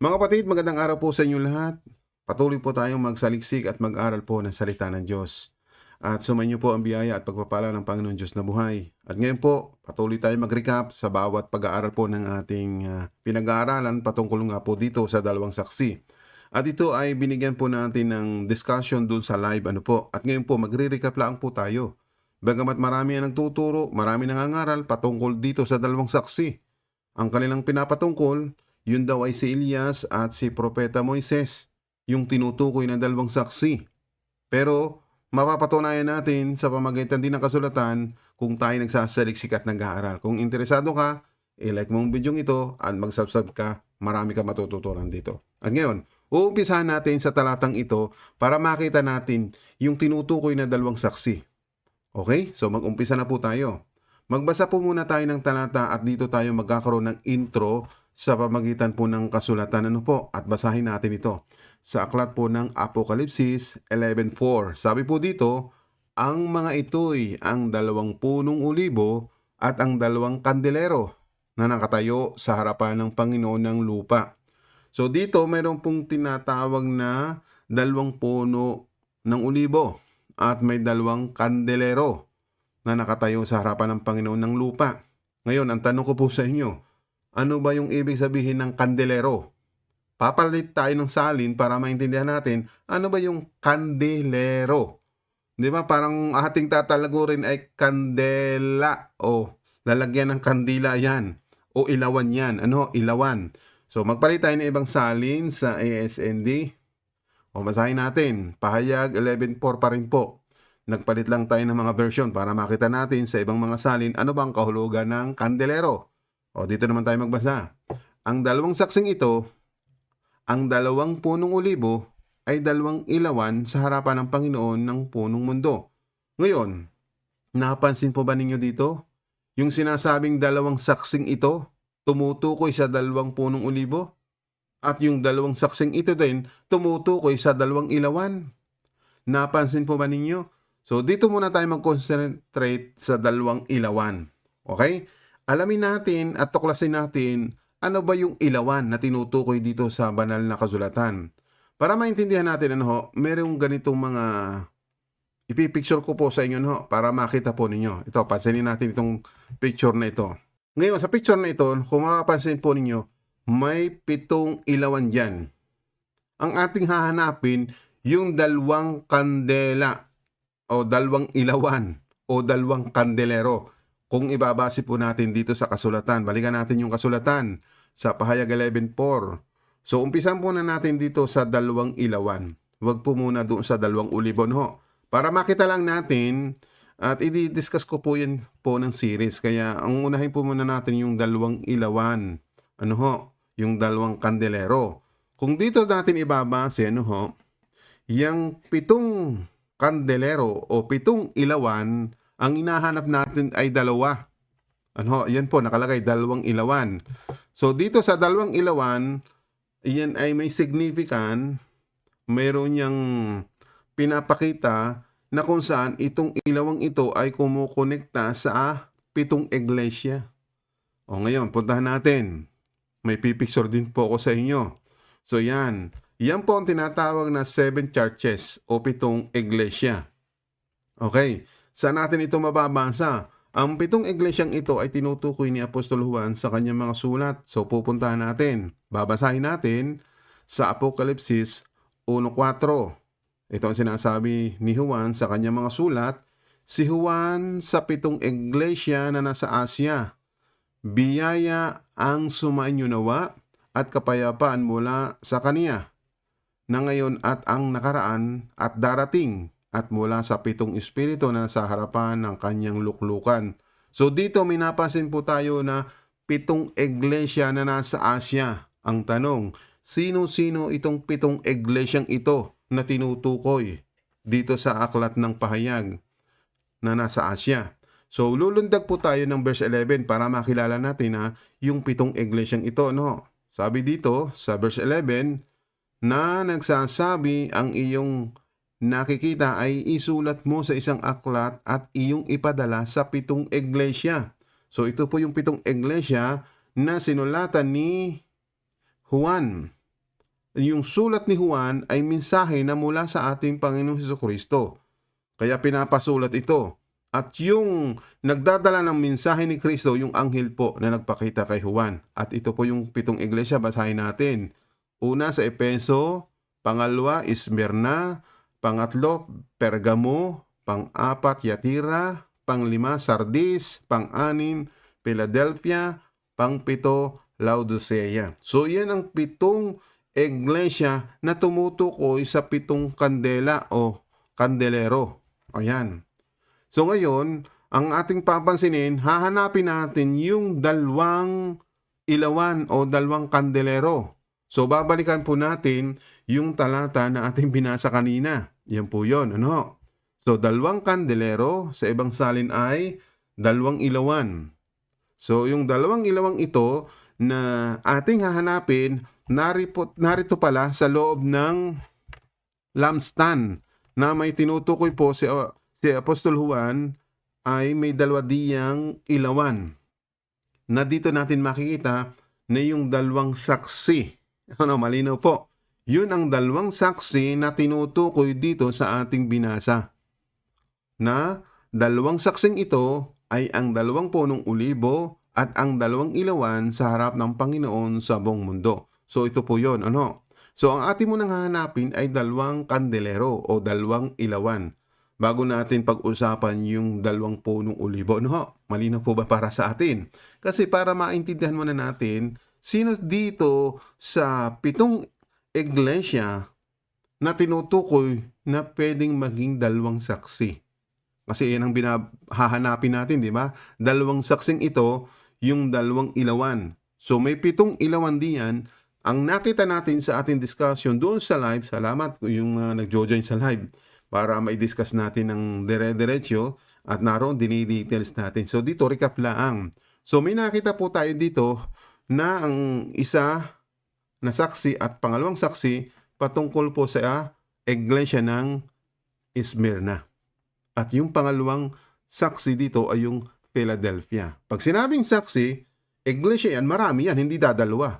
Mga kapatid, magandang araw po sa inyo lahat. Patuloy po tayong magsaliksik at mag-aral po ng salita ng Diyos. At sumayin niyo po ang biyaya at pagpapala ng Panginoon Diyos na buhay. At ngayon po, patuloy tayong mag-recap sa bawat pag-aaral po ng ating ah, pinag-aaralan patungkol nga po dito sa dalawang saksi. At ito ay binigyan po natin ng discussion dun sa live ano po. At ngayon po, magre-recap lang po tayo. Bagamat marami ang nagtuturo, marami nangangaral patungkol dito sa dalawang saksi. Ang kanilang pinapatungkol, yun daw ay si Elias at si Propeta Moises, yung tinutukoy na dalawang saksi. Pero mapapatunayan natin sa pamagitan din ng kasulatan kung tayo nagsasaliksik at nag-aaral. Kung interesado ka, i-like mo ang video ito at mag-subscribe ka, marami ka matututunan dito. At ngayon, uumpisahan natin sa talatang ito para makita natin yung tinutukoy na dalawang saksi. Okay? So mag-umpisa na po tayo. Magbasa po muna tayo ng talata at dito tayo magkakaroon ng intro sa pamagitan po ng kasulatan ano po at basahin natin ito sa aklat po ng Apokalipsis 11.4. Sabi po dito, ang mga ito'y ang dalawang punong ulibo at ang dalawang kandelero na nakatayo sa harapan ng Panginoon ng lupa. So dito mayroon pong tinatawag na dalawang puno ng ulibo at may dalawang kandelero na nakatayo sa harapan ng Panginoon ng lupa. Ngayon, ang tanong ko po sa inyo, ano ba yung ibig sabihin ng kandelero? Papalit tayo ng salin para maintindihan natin ano ba yung kandelero. Di ba? Parang ating tatalagurin ay kandela o lalagyan ng kandila yan o ilawan yan. Ano? Ilawan. So magpalit tayo ng ibang salin sa ASND. O basahin natin. Pahayag 11.4 pa rin po. Nagpalit lang tayo ng mga version para makita natin sa ibang mga salin ano bang kahulugan ng kandelero. O dito naman tayo magbasa. Ang dalawang saksing ito, ang dalawang punong ulibo ay dalawang ilawan sa harapan ng Panginoon ng punong mundo. Ngayon, napansin po ba ninyo dito? Yung sinasabing dalawang saksing ito, tumutukoy sa dalawang punong ulibo? At yung dalawang saksing ito din, tumutukoy sa dalawang ilawan. Napansin po ba ninyo? So dito muna tayo mag-concentrate sa dalawang ilawan. Okay? Alamin natin at tuklasin natin ano ba yung ilawan na tinutukoy dito sa banal na kasulatan. Para maintindihan natin ano ho, merong ganitong mga ipipicture ko po sa inyo no, para makita po ninyo. Ito, pansinin natin itong picture na ito. Ngayon, sa picture na ito, kung makapansin po ninyo, may pitong ilawan dyan. Ang ating hahanapin, yung dalawang kandela o dalawang ilawan o dalawang kandelero. Kung ibabase po natin dito sa kasulatan, balikan natin yung kasulatan sa pahayag 11.4. So umpisan po na natin dito sa dalawang ilawan. Huwag po muna doon sa dalawang ulibon ho. Para makita lang natin at i-discuss ko po yan po ng series. Kaya ang unahin po muna natin yung dalawang ilawan. Ano ho? Yung dalawang kandelero. Kung dito natin ibabase, ano ho? Yung pitong kandelero o pitong ilawan, ang inahanap natin ay dalawa. Ano, yan po, nakalagay dalawang ilawan. So dito sa dalawang ilawan, yan ay may significant, mayroon niyang pinapakita na kung saan itong ilawang ito ay kumukonekta sa pitong iglesia. O ngayon, puntahan natin. May pipicture din po ako sa inyo. So yan, yan po ang tinatawag na seven churches o pitong iglesia. Okay, saan natin ito mababasa? Ang pitong iglesyang ito ay tinutukoy ni Apostol Juan sa kanyang mga sulat. So pupuntahan natin. Babasahin natin sa Apokalipsis 1.4. Ito ang sinasabi ni Juan sa kanyang mga sulat. Si Juan sa pitong iglesia na nasa Asya. Biyaya ang sumainyo nawa at kapayapaan mula sa kaniya na ngayon at ang nakaraan at darating at mula sa pitong espiritu na nasa harapan ng kanyang luklukan. So dito may napansin po tayo na pitong iglesia na nasa Asya. Ang tanong, sino-sino itong pitong iglesyang ito na tinutukoy dito sa aklat ng pahayag na nasa Asya? So lulundag po tayo ng verse 11 para makilala natin na yung pitong iglesyang ito. No? Sabi dito sa verse 11 na nagsasabi ang iyong nakikita ay isulat mo sa isang aklat at iyong ipadala sa pitong iglesia. So ito po yung pitong iglesia na sinulatan ni Juan. yung sulat ni Juan ay mensahe na mula sa ating Panginoong Hesus Kristo. Kaya pinapasulat ito. At yung nagdadala ng mensahe ni Kristo, yung anghel po na nagpakita kay Juan. At ito po yung pitong iglesia, basahin natin. Una sa Epeso, pangalawa Ismerna, pangatlo Pergamo, pang-apat Yatira, panglima Sardis, pang-anim Philadelphia, pang-pito Laodicea. So yan ang pitong iglesia na tumutukoy sa pitong kandela o kandelero. Ayan. So ngayon, ang ating papansinin, hahanapin natin yung dalawang ilawan o dalawang kandelero. So babalikan po natin yung talata na ating binasa kanina. Yan po yon ano? So dalawang kandelero sa ibang salin ay dalawang ilawan. So yung dalawang ilawang ito na ating hahanapin, narito, narito pala sa loob ng lampstand na may tinutukoy po si, si Apostol Juan ay may dalawa ilawan na dito natin makikita na yung dalawang saksi. Ano, malinaw po. Yun ang dalawang saksi na tinutukoy dito sa ating binasa. Na dalawang saksing ito ay ang dalawang punong ulibo at ang dalawang ilawan sa harap ng Panginoon sa buong mundo. So ito po yon ano? So ang ating munang hahanapin ay dalawang kandelero o dalawang ilawan. Bago natin pag-usapan yung dalawang punong ulibo, no? Malinaw po ba para sa atin? Kasi para maintindihan muna natin, sino dito sa pitong iglesia na tinutukoy na pwedeng maging dalawang saksi? Kasi yan ang binahahanapin natin, di ba? Dalawang saksing ito, yung dalawang ilawan. So may pitong ilawan diyan. Ang nakita natin sa ating discussion doon sa live, salamat yung uh, nag-join sa live para mai-discuss natin ng dire-diretso at naroon dinidetails natin. So dito recap lang. So may nakita po tayo dito na ang isa na saksi at pangalawang saksi patungkol po sa iglesia ng Smyrna. At yung pangalawang saksi dito ay yung Philadelphia. Pag sinabing saksi, iglesia yan, marami yan, hindi dadalawa.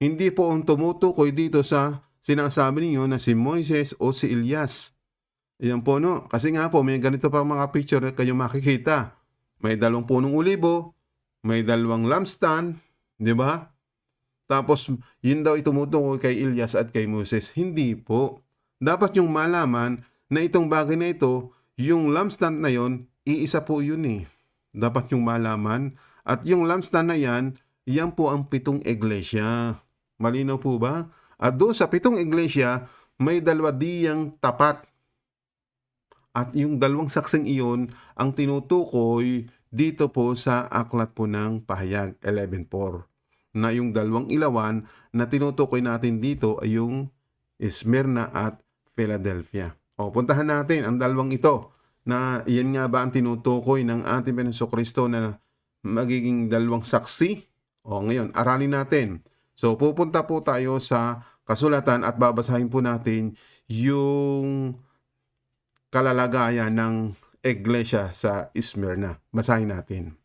Hindi po ang tumutukoy dito sa sinasabi ninyo na si Moises o si Elias. Yan po no. Kasi nga po, may ganito pa mga picture na kayo makikita. May dalawang punong ulibo, may dalawang lampstand, di ba? Tapos, yun daw itumutukoy kay Elias at kay Moses. Hindi po. Dapat yung malaman na itong bagay na ito, yung lampstand na yon, iisa po yun eh. Dapat yung malaman. At yung lampstand na yan, yan po ang pitong iglesia. Malinaw po ba? At doon sa pitong iglesia, may dalawa diyang tapat at yung dalawang saksing iyon ang tinutukoy dito po sa aklat po ng pahayag 11.4 na yung dalawang ilawan na tinutukoy natin dito ay yung Smyrna at Philadelphia. O puntahan natin ang dalawang ito na iyan nga ba ang tinutukoy ng ating Panginoon Kristo na magiging dalawang saksi? O ngayon, aralin natin. So pupunta po tayo sa kasulatan at babasahin po natin yung kalalagayan ng iglesia sa Smyrna. Basahin natin.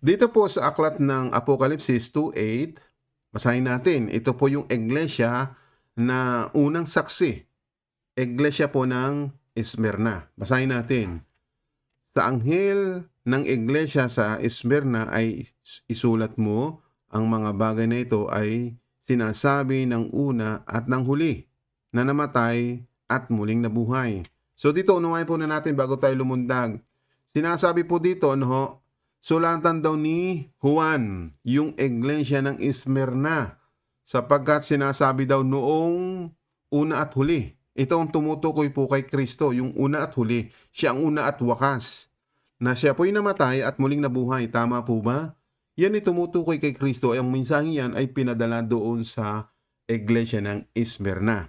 Dito po sa aklat ng Apokalipsis 2.8, basahin natin. Ito po yung iglesia na unang saksi. Iglesia po ng Smyrna. Basahin natin. Sa anghel ng iglesia sa Smyrna ay isulat mo ang mga bagay na ito ay sinasabi ng una at ng huli na namatay at muling nabuhay. So dito, unawain po na natin bago tayo lumundag. Sinasabi po dito, ano, sulatan daw ni Juan yung iglesia ng Ismerna sapagkat sinasabi daw noong una at huli. Ito ang tumutukoy po kay Kristo, yung una at huli. Siya ang una at wakas. Na siya po'y namatay at muling nabuhay. Tama po ba? Yan ay tumutukoy kay Kristo. Ang mensaheng yan ay pinadala doon sa iglesia ng Ismerna.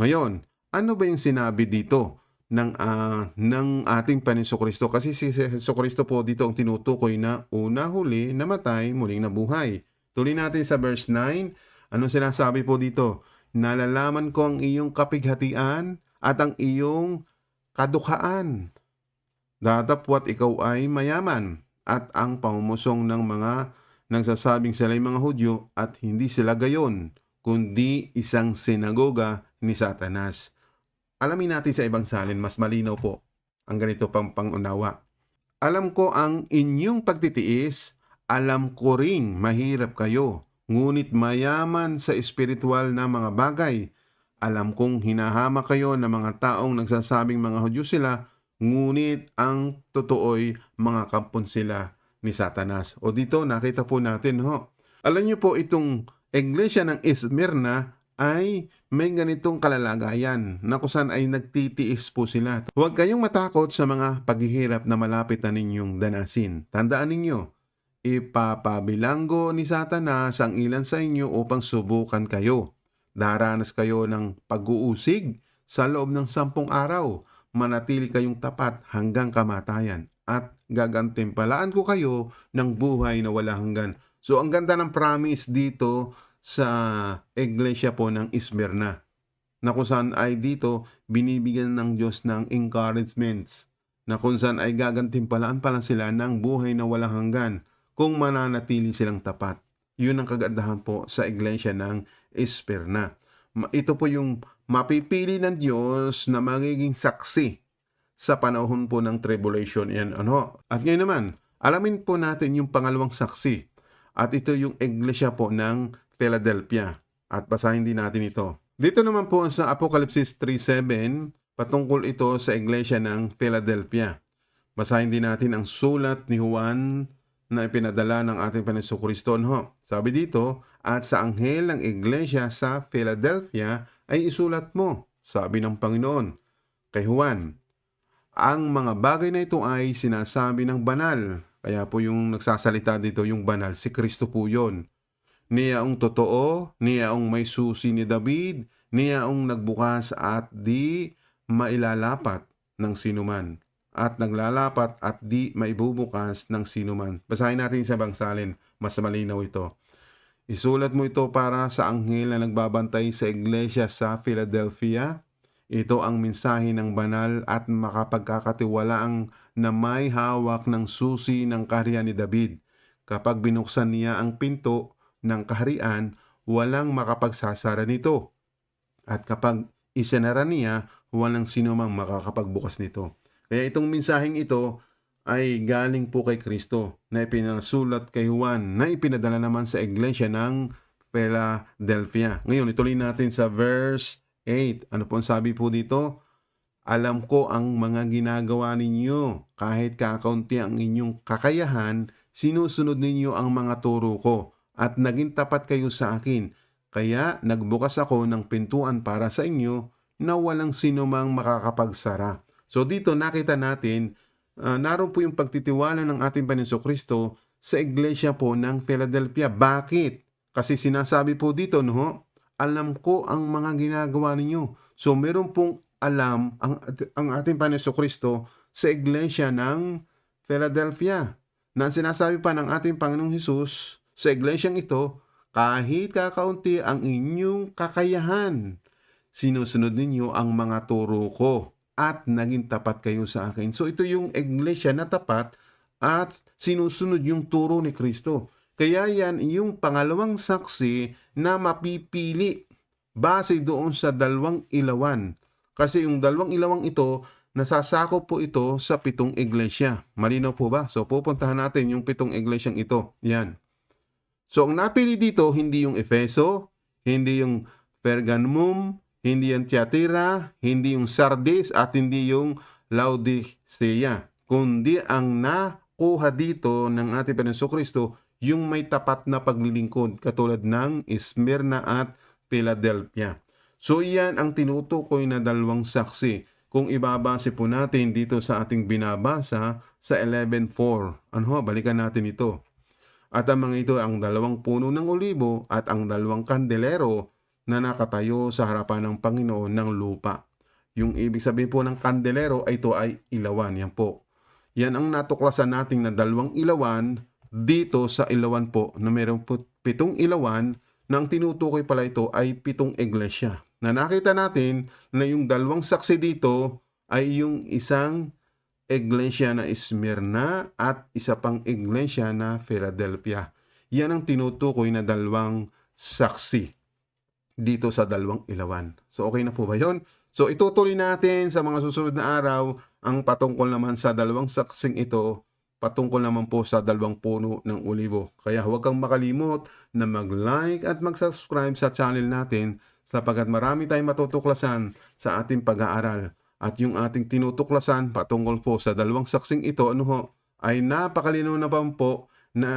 Ngayon, ano ba yung sinabi dito? Ng uh, ng ating Panginoon Kristo kasi si Hesus Kristo po dito ang tinutukoy na una huli namatay muling nabuhay. Tuloy natin sa verse 9. Ano sinasabi po dito? Nalalaman ko ang iyong kapighatian at ang iyong kadukhaan. Datapwat ikaw ay mayaman at ang pamumusong ng mga nagsasabing sila ay mga Hudyo at hindi sila gayon. kundi isang sinagoga ni Satanas. Alamin natin sa ibang salin, mas malinaw po ang ganito pang pangunawa. Alam ko ang inyong pagtitiis, alam ko ring mahirap kayo, ngunit mayaman sa espiritual na mga bagay. Alam kong hinahama kayo ng mga taong nagsasabing mga Hudyo sila, ngunit ang totoo'y mga kampon sila ni Satanas. O dito nakita po natin ho. Alam niyo po itong iglesia ng Esmirna ay may ganitong kalalagayan na kusan ay nagtitiis po sila. Huwag kayong matakot sa mga paghihirap na malapit na ninyong danasin. Tandaan ninyo, ipapabilanggo ni Satanas ang ilan sa inyo upang subukan kayo. Daranas kayo ng pag-uusig sa loob ng sampung araw. Manatili kayong tapat hanggang kamatayan at gagantimpalaan ko kayo ng buhay na wala hanggan. So ang ganda ng promise dito sa iglesia po ng Ismerna na kung saan ay dito binibigyan ng Diyos ng encouragements na kung saan ay gagantimpalaan pala sila ng buhay na walang hanggan kung mananatili silang tapat. Yun ang kagandahan po sa iglesia ng Isperna. Ma- Ito po yung mapipili ng Diyos na magiging saksi sa panahon po ng tribulation yan ano. At ngayon naman, alamin po natin yung pangalawang saksi. At ito yung iglesia po ng Philadelphia. At basahin din natin ito. Dito naman po sa Apocalypse 3.7, patungkol ito sa iglesia ng Philadelphia. Basahin din natin ang sulat ni Juan na ipinadala ng ating Panginoon Kristo. No? Sabi dito, at sa anghel ng iglesia sa Philadelphia ay isulat mo, sabi ng Panginoon. Kay Juan, ang mga bagay na ito ay sinasabi ng banal. Kaya po yung nagsasalita dito, yung banal, si Kristo po yun. Niya ang totoo, niya ang may susi ni David, niya ang nagbukas at di mailalapat ng sinuman at naglalapat at di maibubukas ng sinuman. Basahin natin sa bangsalin, mas malinaw ito. Isulat mo ito para sa anghel na nagbabantay sa iglesia sa Philadelphia. Ito ang mensahe ng banal at makapagkakatiwalaang na may hawak ng susi ng kaharian ni David. Kapag binuksan niya ang pinto ng kaharian, walang makapagsasara nito. At kapag isinara niya, walang sino mang makakapagbukas nito. Kaya itong mensaheng ito ay galing po kay Kristo na ipinasulat kay Juan na ipinadala naman sa iglesia ng Philadelphia. Ngayon, ituloy natin sa verse 8. Ano po ang sabi po dito? Alam ko ang mga ginagawa ninyo. Kahit kakaunti ang inyong kakayahan, sinusunod ninyo ang mga turo ko at naging tapat kayo sa akin. Kaya nagbukas ako ng pintuan para sa inyo na walang sinumang makakapagsara. So dito nakita natin, uh, naroon po yung pagtitiwala ng ating Panginoon Kristo sa iglesia po ng Philadelphia. Bakit? Kasi sinasabi po dito, no, alam ko ang mga ginagawa ninyo. So meron pong alam ang, ang ating Panginoon Kristo sa iglesia ng Philadelphia. Na sinasabi pa ng ating Panginoong Hesus sa iglesyang ito, kahit kakaunti ang inyong kakayahan, sinusunod ninyo ang mga turo ko at naging tapat kayo sa akin. So ito yung iglesia na tapat at sinusunod yung turo ni Kristo. Kaya yan yung pangalawang saksi na mapipili base doon sa dalawang ilawan. Kasi yung dalawang ilawang ito, nasasakop po ito sa pitong iglesia. Malinaw po ba? So pupuntahan natin yung pitong iglesyang ito. Yan. So ang napili dito, hindi yung Efeso, hindi yung Pergamum, hindi yung Tiatira, hindi yung Sardis, at hindi yung Laodicea. Kundi ang nakuha dito ng ating Panginoon Kristo, yung may tapat na paglilingkod katulad ng Smyrna at Philadelphia. So iyan ang tinutukoy na dalawang saksi. Kung ibabase po natin dito sa ating binabasa sa 11.4. Ano, balikan natin ito. At ang mga ito ang dalawang puno ng olibo at ang dalawang kandelero na nakatayo sa harapan ng Panginoon ng lupa. Yung ibig sabihin po ng kandelero ay ito ay ilawan. Yan po. Yan ang natuklasan natin na dalawang ilawan dito sa ilawan po na mayroong po pitong ilawan na ang tinutukoy pala ito ay pitong iglesia. Na nakita natin na yung dalawang saksi dito ay yung isang iglesia na Smyrna at isa pang iglesia na Philadelphia. Yan ang tinutukoy na dalawang saksi. dito sa dalawang ilawan. So okay na po ba yon? So itutuloy natin sa mga susunod na araw ang patungkol naman sa dalawang saksing ito patungkol naman po sa dalawang puno ng olibo. Kaya huwag kang makalimot na mag-like at mag-subscribe sa channel natin sapagkat marami tayong matutuklasan sa ating pag-aaral. At yung ating tinutuklasan patungkol po sa dalawang saksing ito ano ho, ay napakalinaw na po na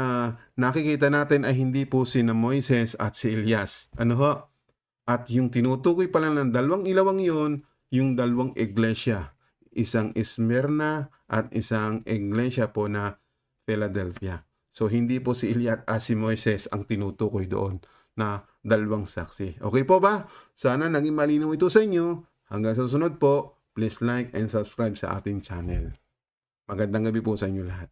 nakikita natin ay hindi po si na Moises at si Elias. Ano ho? At yung tinutukoy pala ng dalawang ilawang yon, yung dalawang iglesia. Isang Esmerna at isang iglesia po na Philadelphia. So hindi po si Elias at si Moises ang tinutukoy doon na dalawang saksi. Okay po ba? Sana naging malinaw ito sa inyo. Hanggang sa susunod po, please like and subscribe sa ating channel. Magandang gabi po sa inyo lahat.